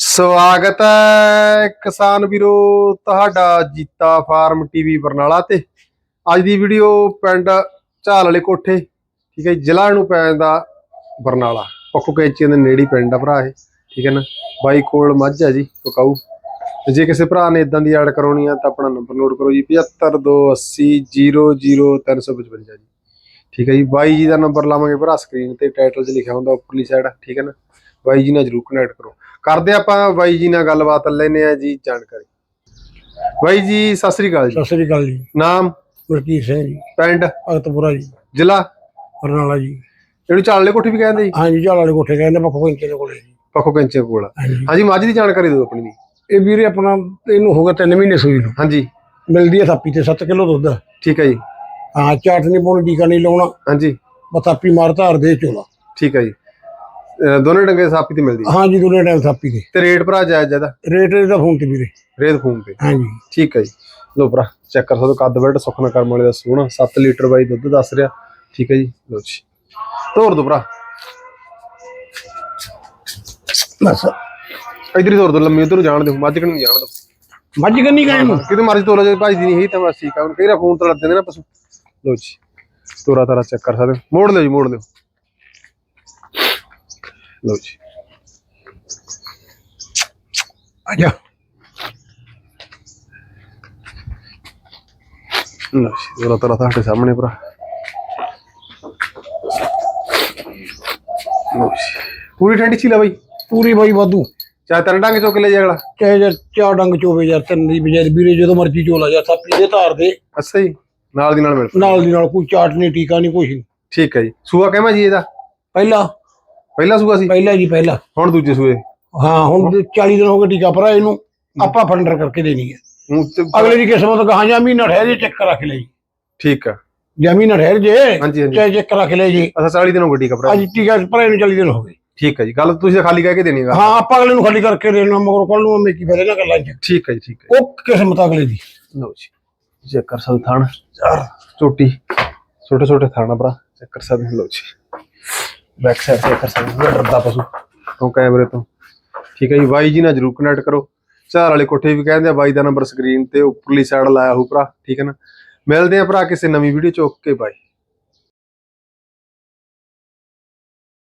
ਸਵਾਗਤ ਹੈ ਕਿਸਾਨ ਵੀਰੋ, ਤੁਹਾਡਾ ਜੀਤਾ ਫਾਰਮ ਟੀਵੀ ਬਰਨਾਲਾ ਤੇ। ਅੱਜ ਦੀ ਵੀਡੀਓ ਪਿੰਡ ਝਾਲ ਵਾਲੇ ਕੋਠੇ, ਠੀਕ ਹੈ ਜ਼ਿਲ੍ਹਾ ਨੂੰ ਪੈਂਦਾ ਬਰਨਾਲਾ। ਪੱਖੋ ਕੈਂਚੀਆਂ ਦੇ ਨੇੜੇ ਪਿੰਡ ਆ ਭਰਾ ਇਹ, ਠੀਕ ਹੈ ਨਾ? ਬਾਈ ਕੋਲ ਮੱਝ ਹੈ ਜੀ, ਪਕਾਊ। ਤੇ ਜੇ ਕਿਸੇ ਭਰਾ ਨੇ ਇਦਾਂ ਦੀ ਐਡ ਕਰਾਉਣੀ ਆ, ਤਾਂ ਆਪਣਾ ਨੰਬਰ ਨੋਟ ਕਰੋ ਜੀ 7528000355 ਜੀ। ਠੀਕ ਹੈ ਜੀ, ਬਾਈ ਜੀ ਦਾ ਨੰਬਰ ਲਾਵਾਂਗੇ ਭਰਾ ਸਕਰੀਨ ਤੇ ਟਾਈਟਲ 'ਚ ਲਿਖਿਆ ਹੁੰਦਾ, ਉੱਪਰਲੀ ਸਾਈਡ ਠੀਕ ਹੈ ਨਾ? ਬਾਈ ਜੀ ਨਾਲ ਜਰੂਰ ਕਨੈਕਟ ਕਰੋ। ਕਰਦੇ ਆਪਾਂ ਬਾਈ ਜੀ ਨਾਲ ਗੱਲਬਾਤ ਲੈਨੇ ਆ ਜੀ ਜਾਣਕਾਰੀ। ਬਾਈ ਜੀ ਸਤਿ ਸ੍ਰੀ ਅਕਾਲ ਜੀ। ਸਤਿ ਸ੍ਰੀ ਅਕਾਲ ਜੀ। ਨਾਮ? ਮਲਕੀਤ ਸਿੰਘ ਜੀ। ਪਿੰਡ? ਅਗਤਪੁਰਾ ਜੀ। ਜ਼ਿਲ੍ਹਾ? ਬਰਨਾਲਾ ਜੀ। ਇਹਨੂੰ ਝਾਲੇ ਕੋਠੀ ਵੀ ਕਹਿੰਦੇ ਜੀ? ਹਾਂਜੀ ਝਾਲ ਵਾਲੇ ਕੋਠੇ ਕਹਿੰਦੇ ਪੱਖੋ ਕੰਚੇ ਦੇ ਕੋਲੇ ਜੀ। ਪੱਖੋ ਕੈਂਚੇ ਕੋਲ। ਹਾਂਜੀ। ਹਾਂਜੀ ਮੱਝ ਦੀ ਜਾਣਕਾਰੀ ਦਿਓ ਆਪਣੀ ਦੀ ਇਹ ਵੀਰੇ ਆਪਣਾ ਇਹਨੂੰ ਹੋ ਗਿਆ 3 ਮਹੀਨੇ ਸੂਈ ਨੂੰ। ਹਾਂਜੀ। ਮਿਲਦੀ ਹੈ ਥਾਪੀ ਤੇ 7 ਕਿਲੋ ਦੁੱਧ। ਠੀਕ ਹੈ ਜੀ। ਹਾਂ ਚਾਟ ਨਹੀਂ ਪਾਉਣੀ ਟੀਕਾ ਨਹੀਂ ਲਾਉਣਾ। ਹਾਂਜੀ। ਬਤਾਪੀ ਮਾਰ ਧਾਰ ਦੇ ਚੋਲਾ। ਠੀਕ ਹੈ ਜੀ। ਦੋਨੇ ਡੰਗੇ ਸਾਪੀ ਤੇ ਮਿਲਦੀ? ਹੈ। ਹਾਂਜੀ ਦੋਨੇ ਟਾਈਮ ਥਾਪੀ ਦੇ ਤੇ ਰੇਟ ਭਰਾ ਜਾਇਜ਼ ਜ਼ਿਆਦਾ ਰੇਟ ਇਹਦਾ ਫੋਨ ਤੇ ਵੀਰੇ। ਰੇਤ ਫੂਮ ਤੇ? ਹਾਂਜੀ ਠੀਕ ਹੈ ਜੀ। ਲੋ ਭਰਾ ਚੈੱਕ ਕਰ ਸਕਦੇ ਕੱਦ ਬੈਡ ਸੁਖਨਾ ਕਰਮ ਵਾਲੇ ਦਾ ਸੋਹਣਾ 7 ਲੀਟਰ ਬਾਈ ਦੁੱਧ ਦੱਸ ਰਿਹਾ। ਠੀਕ ਹੈ ਜੀ। ਲੋ ਜੀ। ਤੋਰ ਦੋ ਭਰਾ। ਬਸ। ਇਧਰ ਹੀ ਤੋਰ ਦੋ ਲੰਮੀ ਉਧਰ ਜਾਣ ਦਿਓ ਮੱਝ ਕਣੀ ਜਾਣ ਦਿਓ। ਮੱਝ ਕੰਨੀ ਨੂੰ ਕਿਤੇ ਮਰਜ਼ੀ ਤੋਲੋ ਜੇ ਦੀ ਨਹੀਂ ਹੈ ਤਾਂ ਬਸ ਠੀਕ ਆ ਹੁਣ ਕਈ ਫੋਨ ਤੋਂ ਲੱਗ ਜਾਂਦੇ ਨਾ ਪਸ਼ੂ। ਲੋ ਜੀ। ਤੋਰਾ ਤਾਰਾ ਚੈੱਕ ਕਰ ਸਕਦੇ ਮੋੜ ਲਿਓ ਜੀ ਮੋੜ ਲਿਓ। ਲੋ ਜੀ ਆ ਜਾ ਲੋ ਜੀ ਤੋਰਾ ਤਾਰਾ ਤੁਹਾਡੇ ਸਾਹਮਣੇ ਭਰਾ ਲੋ ਜੀ ਪੂਰੀ ਠੰਡੀ ਚੀਲਾ ਬਾਈ ਪੂਰੀ ਬਾਈ ਵਾਧੂ। ਚਾਹੇ ਤਿੰਨ ਡੰਗ ਚੁੱਕ ਲੈ ਜੇ ਅਗਲਾ। ਚਾਹੇ ਜੇ ਚਾਰ ਡੰਗ ਚੋਵੇ ਜਾਂ ਤਿੰਨ ਦੀ ਬਜਾਏ ਵੀਰੇ ਜਦੋਂ ਮਰਜ਼ੀ ਚੋਲਾ ਜਾਂ ਥਾਪੀ ਦੇ ਧਾਰ ਦੇ। ਅੱਛਾ ਜੀ ਨਾਲ ਦੀ ਨਾਲ ਮਿਲ। ਨਾਲ ਦੀ ਨਾਲ ਕੋਈ ਚਾਟ ਨਹੀਂ ਟੀਕਾ ਨਹੀਂ ਕੁਛ ਨਹੀਂ। ਠੀਕ ਹੈ ਜੀ। ਸੂਆ ਕਹਿਮਾ ਜੀ ਇਹਦਾ? ਪਹਿਲਾ ਪਹਿਲਾ ਸੂਆ ਸੀ? ਪਹਿਲਾ ਜੀ ਪਹਿਲਾ। ਹੁਣ ਦੂਜੇ ਸੂਏ? ਹਾਂ ਹੁਣ ਤੇ 40 ਦਿਨ ਹੋ ਗਏ ਟੀਕਾ ਭਰਾ ਇਹਨੂੰ। ਆਪਾਂ ਫੰਡਰ ਕਰਕੇ ਦੇਣੀ ਹੈ। ਤੇ- ਅਗਲੇ ਦੀ ਕਿਸਮਤ ਕਹਾਂ ਜਾਂ ਮਹੀਨਾ ਠਹਿਰ ਜੇ ਚੈੱਕ ਰੱਖ ਲਈ। ਠੀਕ ਆ। ਜਾਂ ਮਹੀਨਾ ਠਹਿਰ ਜੇ ਹਾਂਜੀ ਹਾਂਜੀ। ਚਾਹੇ ਚੈੱਕ ਰੱਖ ਲੈ ਜੀ। ਅੱਛਾ 40 ਦਿਨ ਹੋ ਗਏ ਆ ਭਰਾ ਅੱਜ ਟੀਕਾ ਭਰਾ ਇਹਨੂੰ 40 ਦਿਨ ਹੋ ਗਏ। ਠੀਕ ਹੈ ਜੀ। ਗੱਲ ਤੁਸੀਂ ਤਾਂ ਖਾਲੀ ਕਹਿ ਕੇ ਦੇਣੀ ਹੈਗਾ ਹਾਂ ਆਪਾਂ ਅਗਲੇ ਨੂੰ ਖਾਲੀ ਕਰਕੇ ਦੇਣਾ ਮਗਰ ਕੱਲ ਨੂੰ ਮੈਂ ਕੀ ਫਾਇਦਾ ਨਾ ਗੱਲਾਂ ਚ। ਠੀਕ ਹੈ ਜੀ ਠੀਕ ਹੈ ਉਹ ਕਿਸਮਤ ਅਗਲੇ ਦੀ। ਲਓ ਜੀ ਚੈੱਕ ਕਰ ਸਕਦੇ ਥਾਣ। ਚਾਰ ਚੋਟੀ ਛੋਟੇ ਛੋਟੇ ਥਾਣਾ ਭਰਾ। ਚੈੱਕ ਕਰ ਸਕਦੇ ਹੋ। ਲਓ ਜੀ। ਬੈਕ ਸਾਈਡ ਚੈੱਕ ਕਰ ਸਕਦੇ ਡਰਦਾ ਪਸ਼ੂ। ਤੋਂ ਕੈਮਰੇ ਤੋਂ। ਠੀਕ ਹੈ ਜੀ, ਬਾਈ ਜੀ ਨਾਲ ਜਰੂਰ ਕਨੈਕਟ ਕਰੋ। ਚਾਰ ਵਾਲੇ ਕੋਠੇ ਵੀ ਕਹਿੰਦੇ ਆ, ਬਾਈ ਦਾ ਨੰਬਰ ਸਕਰੀਨ ਤੇ ਉੱਪਰਲੀ ਸਾਈਡ ਲਾਇਆ ਹੋਊ ਭਰਾ, ਠੀਕ ਹੈ ਨਾ। ਮਿਲਦੇ ਆ ਭਰਾ ਕਿਸੇ ਨਵੀਂ ਵੀਡੀਓ ਚ, ਓਕੇ ਬਾਈ।